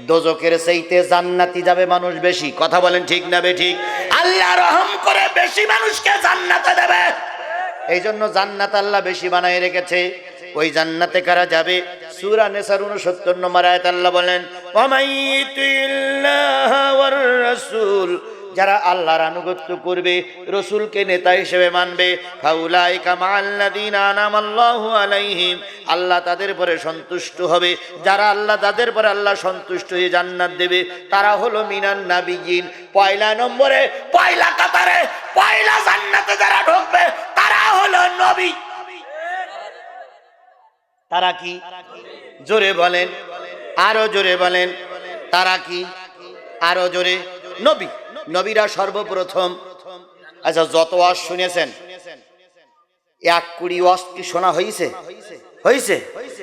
দোজকের সেইতে জান্নাতি যাবে মানুষ বেশি। কথা বলেন ঠিক না বে ঠিক? আল্লাহ রহম করে বেশি মানুষকে জান্নাতে দেবে। এই জন্য জান্নাত আল্লাহ বেশি বানায় রেখেছে। ওই জান্নাতে কারা যাবে? সূরা নেসার 69 নম্বর আয়াত আল্লাহ বলেন ওয়ামাইয়িতিল্লাহ ওয়ার রাসূল যারা আল্লাহর আনুগত্য করবে, রসুলকে নেতা হিসেবে মানবে। আল্লাহ তাদের পরে সন্তুষ্ট হবে। যারা আল্লাহ, তাদের পরে আল্লাহ সন্তুষ্ট হয়ে জান্নাত দেবে। তারা হলো মিনান নাবিয়িন পয়লা নম্বরে, পয়লা কাতারে, পয়লা জান্নাতে যারা ঢুকবে, তারা হলো নবী। তারা কি? জোরে বলেন। আরও জোরে বলেন। তারা কি? আরও জোরে। নবী। নবীরা সর্বপ্রথম। আচ্ছা যত ওয়াজ শুনেছেন, এক কুড়ি ওয়াজ কি শোনা হয়েছে হয়েছে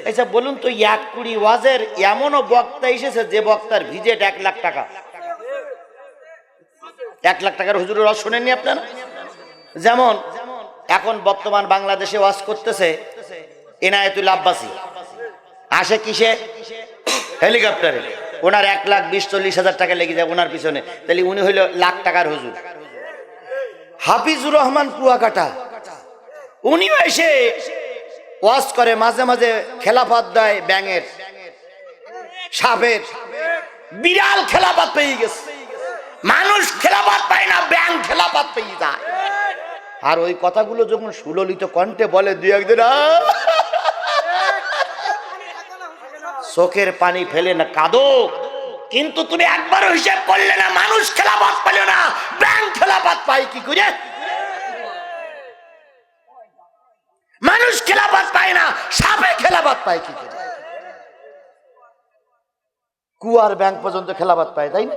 আচ্ছা বলুন তো, এক কুড়ি ওয়াজের এমনও বক্তা এসেছে যে বক্তার ভিজেট এক লাখ টাকা? এক লাখ টাকার হুজুরের ওয়াজ শোনেননি আপনারা? যেমন, এখন বর্তমান বাংলাদেশে ওয়াজ করতেছে এনায়েতুল আব্বাসী। আসে কিসে? হেলিকপ্টারে। ওনার এক লাখ বিশ চল্লিশ হাজার টাকা লেগে যায় ওনার পিছনে। তাহলে উনি হইল লাখ টাকার হুজুর। হাফিজুর রহমান কুয়াকাটা। উনিও এসে ওয়াজ করে, মাঝে মাঝে খেলাফত দেয় ব্যাঙের। সাপের। বিড়াল খেলাপাত পেয়ে গেছে। মানুষ খেলাপাত পায় না ব্যাং খেলাপাত পেয়ে যায়। আর ওই কথাগুলো যখন সুললিত কণ্ঠে বলে, দুই একদিন চোখের পানি ফেলে না, কাঁদো। কিন্তু তুমি একবারও হিসাব করলে না, মানুষ খেলাপাত পাইল না, ব্যাংক খেলাপাত পাই কি করে? মানুষ খেলাপাত পায় না, সাপে খেলাপাত পায় কি করে? কুয়ার ব্যাংক পর্যন্ত খেলাপাত পায়, তাই না?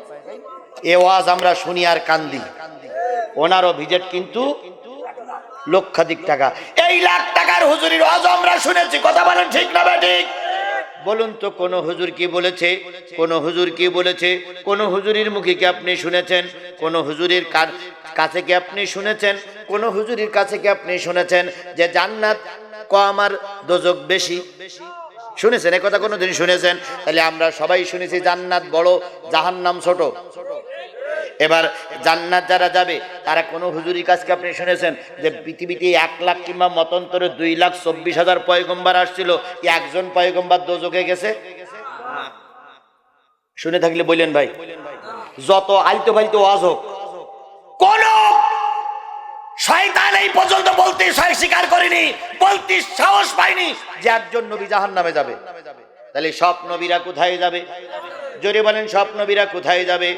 এ ওয়াজ আমরা শুনি আর কান্দি। ওনারও ভিজেট কিন্তু লক্ষাধিক টাকা। এই লাখ টাকার হুজুরির ওয়াজ আমরা শুনেছি, কথা বলেন ঠিক না ঠিক? বলুন তো, কোন হুজুর কি বলেছে? কোন হুজুর কি বলেছে? কোন হুজুরির মুখে কি আপনি শুনেছেন? কোন হুজুরির কাছে কি আপনি শুনেছেন? কোন হুজুরির কাছে কি আপনি শুনেছেন যে জান্নাত কম আর দোজক বেশি? শুনেছেন? একথা কথা কোনোদিন শুনেছেন? তাহলে আমরা সবাই শুনেছি জান্নাত বড়, জাহান্নাম ছোট। এবার জান্নাত যারা যাবে, তারা কোনো হুজুরি কাজকে আপনি শুনেছেন যে পৃথিবীতে এক লাখ কিংবা মতন্তরে দুই লাখ চব্বিশ হাজার পয়গম্বার আসছিল একজন পয়গম্বার দোজকে গেছে? শুনে থাকলে বললেন ভাই। যত আলতো ফালতো ওয়াজ হোক, কোন শয়তান এই পর্যন্ত বলতে স্বীকার করেনি, বলতে সাহস পায়নি যে একজন নবী জাহান নামে যাবে। তাহলে কোথায় যাবে? জোরে বলেন সব নবীরা কোথায় যাবে?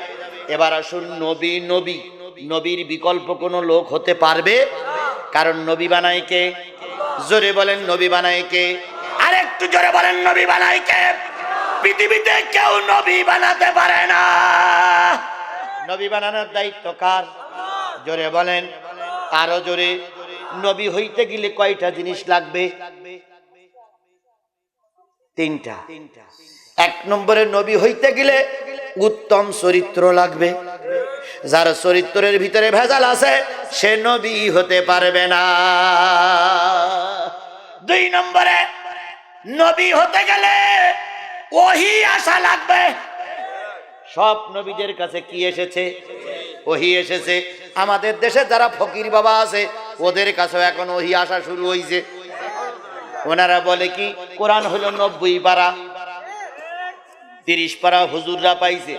এবার আসুন নবী নবী। নবীর বিকল্প কোনো লোক হতে পারবে? কারণ নবী বানায় কে? জোরে বলেন নবী বানায় কে? আর একটু জোরে বলেন নবী বানায় কে? পৃথিবীতে কেউ নবী বানাতে পারে না। নবী বানানোর দায়িত্ব কার? জোরে বলেন। আরও জোরে। নবী হইতে গেলে কয়টা জিনিস লাগবে? তিনটা। এক নম্বরে নবী হইতে গেলে উত্তম চরিত্র লাগবে। যার চরিত্রের ভিতরে ভেজাল আছে, সে নবী হতে পারবে না। দুই নম্বরে নবী হতে গেলে ওহি আশা লাগবে। সব নবীদের কাছে কি এসেছে? ওহি এসেছে। আমাদের দেশে যারা ফকির বাবা আছে, ওদের কাছেও এখন ওহি আসা শুরু হয়েছে ওনারা বলে কি, কোরআন হলো নব্বই পারা। তিরিশ পারা হুজুররা পাইছে,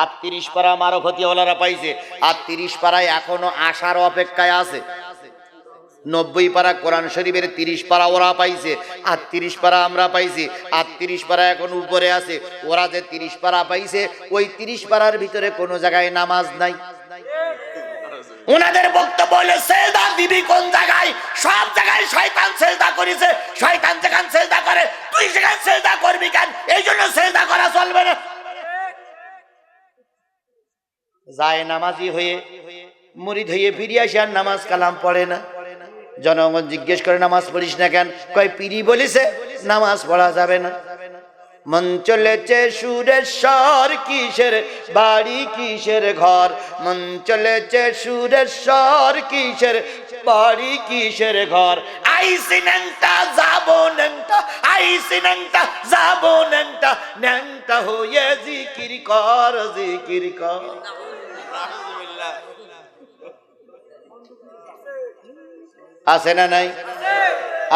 আর তিরিশ পারা মারফতিওয়ালারা পাইছে, আর তিরিশ পাড়ায় এখনও আসার অপেক্ষায় আছে। নব্বই কোরআন শরীফের তিরিশ ওরা পাইছে, আর তিরিশ আমরা পাইছি, আর তিরিশ এখন উপরে আছে। ওরা যে তিরিশ পারা পাইছে, ওই তিরিশ পারার ভিতরে কোনো জায়গায় নামাজ নাই। ওনাদের বক্তব্য হলো দিবি কোন জায়গায়? সব জায়গায় শয়তান সেজদা করেছে, শয়তান যেখান করে সেখান সেজদা করবি কেন? এই জন্য সেজদা করা চলবে না। যায় নামাজি হয়ে, মুরিদ হয়ে ফিরে আসে আর নামাজ কালাম পড়ে না। জনগণ জিজ্ঞেস করে, নামাজ পড়িস না কেন? কয় পিরি বলিছে, নামাজ পড়া যাবে না। মন চলেছে সুরেশ্বর কিসের, বাড়ি কিসের ঘর? মন চলেছে সুরেশ্বর কিসের, বাড়ি কিসের ঘর? আইসি ন্যাংটা, যাব ন্যাংটা। আইসি ন্যাংটা যাব ন্যাংটা ন্যাংটা হয়ে জিকির কর জিকির কর। আছে না নাই?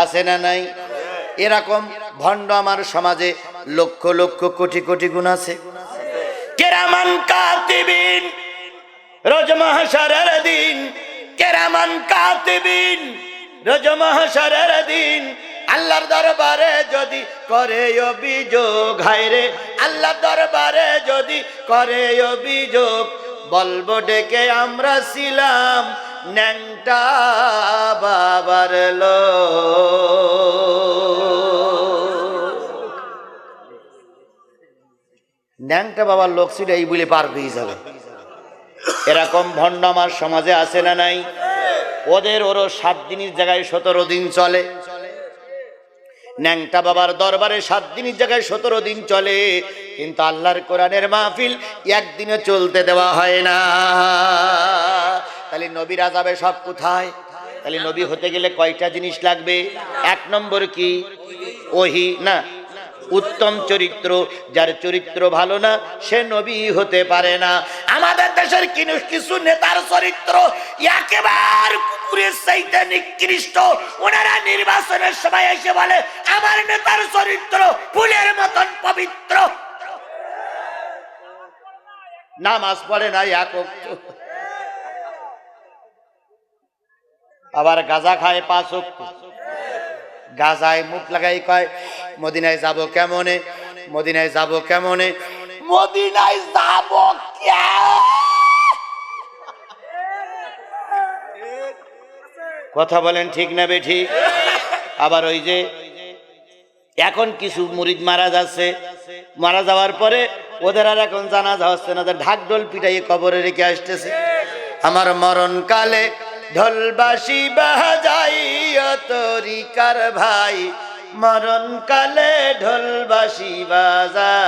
আছে না নাই? এরকম ভণ্ড আমার সমাজে লক্ষ লক্ষ কোটি কোটি গুণ আছে। কেরামান কাতিবিন, রোজ মহাশরের দিন। কেরামান কাতিবিন, রোজ মহাশরের দিন। আল্লাহর দরবারে যদি করে অভিযোগ হায়রে আল্লাহর দরবারে যদি করে অভিযোগ, বলব ডেকে আমরা ছিলাম ন্যাংটা বাবার লো ন্যাংটা বাবার লোক ছিল এই বলে পার পেয়ে যাবে। এরকম ভণ্ড আমার সমাজে আছে না নাই? ওদের ওরও সাত দিনের জায়গায় সতেরো দিন চলে। ন্যাংটা বাবার দরবারে সাত দিনের জায়গায় সতেরো দিন চলে, কিন্তু আল্লাহর কোরআনের মাহফিল একদিনে চলতে দেওয়া হয় না। তাহলে নবীর আজাবে সব কোথায়? তাহলে নবী হতে গেলে কয়টা জিনিস লাগবে? এক নম্বর কি? ওহি, না? উত্তম চরিত্র, যার চরিত্র ভালো না, সে নবী হতে পারে না। আমাদের দেশের কিছু নেতার চরিত্র একেবারে ওনারা নির্বাচনের সময় এসে বলে, আমার নেতার চরিত্র ফুলের মতন পবিত্র। নামাজ পড়ে আবার গাজা খায় পাঁচ। গাজায় মুখ লাগাই কয়, মদিনায় যাব কেমনে? মদিনায় যাব কেমনে? মদিনায় যাব কথা বলেন ঠিক না বে ঠিক আবার ওই যে, এখন কিছু মুরিদ মারা যাচ্ছে। মারা যাওয়ার পরে ওদের আর এখন জানা যাচ্ছে না ঢাকঢোল পিটাইয়ে কবরে রেখে আসতেছে। আমার মরণ কালে ঢোলবাসি বাজাইয়া তরিকার ভাই। মরণ কালে ঢোলবাসি বাজায়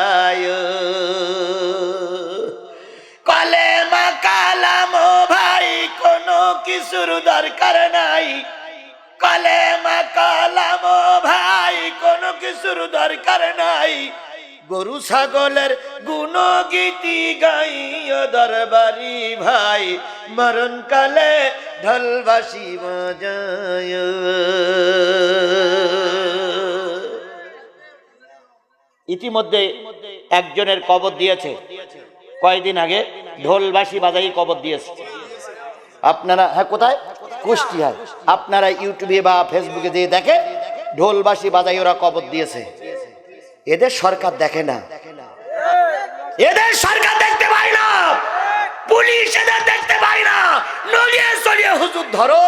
কিছুর দরকার নাই কলে মা কালাম ভাই, কোনো কিছুর দরকার নাই গরু, ছাগলের গুণ গীতি গাইয় দরবারি ভাই মরণ কালে ঢলবাসি বাজায়। ইতিমধ্যে একজনের কবর দিয়েছে। কয়দিন আগে ঢোলবাসী বাজাই কবর দিয়েছে। আপনারা হ্যাঁ কোথায়? কুষ্টিয়ায়। আপনারা ইউটিউবে বা ফেসবুকে দিয়ে দেখে ঢোলবাসী বাজাই ওরা কবর দিয়েছে। এদের সরকার দেখে না। এদের সরকার দেখতে পায় না। পুলিশ এদের দেখতে পায় না। নলিয়ে চলিয়ে হুজুর ধরো।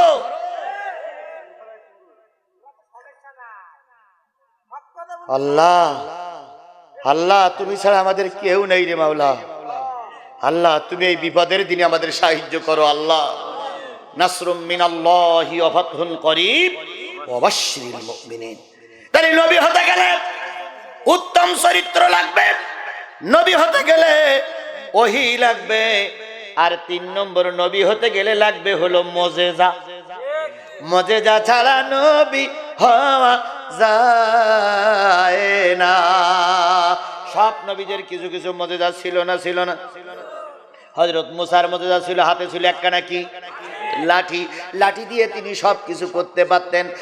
আল্লাহ আল্লাহ, তুমি ছাড়া আমাদের কেউ নেই রে মাওলা। আল্লাহ, তুমি এই বিপদের দিনে আমাদের সাহায্য করো, আল্লাহ। নাসরুম মিনাল্লাহি ওয়া ফাতহুন করিব ওয়া বাশশিরিল নবী হতে গেলে উত্তম চরিত্র লাগবে, নবী হতে গেলে ওহি লাগবে, আর তিন নম্বর নবী হতে গেলে লাগবে হলো মজেজা। মজেজা ছাড়া নবী হওয়া যায় না। সব নবীদের কিছু কিছু মজেজা ছিল না ছিল না। হজরত মুসার মজেজা ছিল, হাতে ছিল একখানা কি? লাঠি লাঠি দিয়ে তিনি সব কিছু করতে পারতেন।